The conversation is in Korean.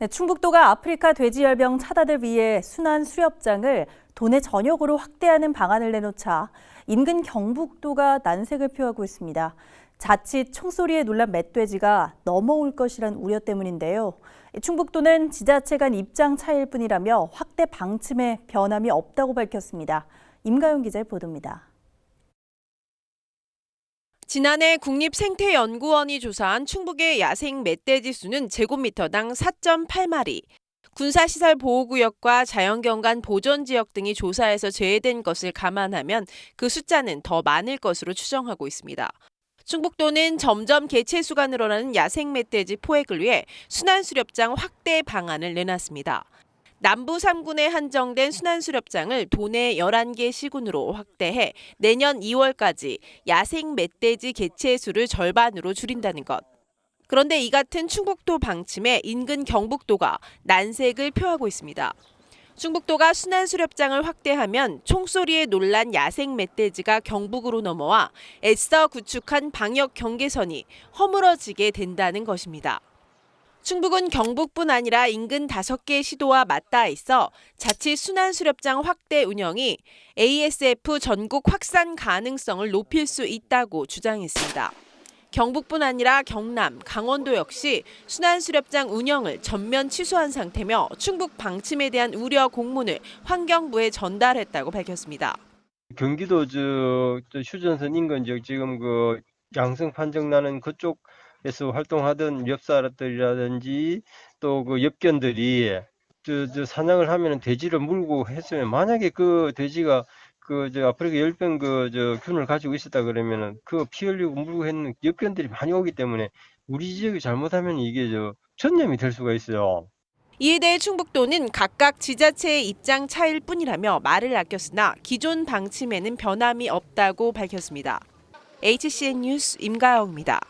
네, 충북도가 아프리카 돼지열병 차단을 위해 순환 수렵장을 도내 전역으로 확대하는 방안을 내놓자 인근 경북도가 난색을 표하고 있습니다. 자칫 총소리에 놀란 멧돼지가 넘어올 것이란 우려 때문인데요. 충북도는 지자체 간 입장 차이일 뿐이라며 확대 방침에 변함이 없다고 밝혔습니다. 임가영 기자의 보도입니다. 지난해 국립생태연구원이 조사한 충북의 야생 멧돼지 수는 제곱미터당 4.8마리. 군사시설 보호구역과 자연경관 보존지역 등이 조사에서 제외된 것을 감안하면 그 숫자는 더 많을 것으로 추정하고 있습니다. 충북도는 점점 개체수가 늘어나는 야생 멧돼지 포획을 위해 순환수렵장 확대 방안을 내놨습니다. 남부 3군에 한정된 순환수렵장을 도내 11개 시군으로 확대해 내년 2월까지 야생 멧돼지 개체 수를 절반으로 줄인다는 것. 그런데 이 같은 충북도 방침에 인근 경북도가 난색을 표하고 있습니다. 충북도가 순환 수렵장을 확대하면 총소리에 놀란 야생 멧돼지가 경북으로 넘어와 애써 구축한 방역 경계선이 허물어지게 된다는 것입니다. 충북은 경북뿐 아니라 인근 다섯 개 시도와 맞닿아 있어 자칫 순환수렵장 확대 운영이 ASF 전국 확산 가능성을 높일 수 있다고 주장했습니다. 경북뿐 아니라 경남, 강원도 역시 순환수렵장 운영을 전면 취소한 상태며 충북 방침에 대한 우려 공문을 환경부에 전달했다고 밝혔습니다. 경기도 저, 저 휴전선 인근 지역 지금 그 양성 판정 나는 그쪽 에서 활동하던 엽사들이라든지 또그 엽견들이 저, 저 사냥을 하면 돼지를 물고 했으면 만약에 그 돼지가 그 저 아프리카 열병 그 저 균을 가지고 있었다 그러면은 그 피 흘리고 물고 했는 엽견들이 많이 오기 때문에 우리 지역이 잘못하면 이게 저 전염이 될 수가 있어요. 이에 대해 충북도는 각각 지자체의 입장 차이일 뿐이라며 말을 아꼈으나 기존 방침에는 변함이 없다고 밝혔습니다. HCN 뉴스 임가영입니다.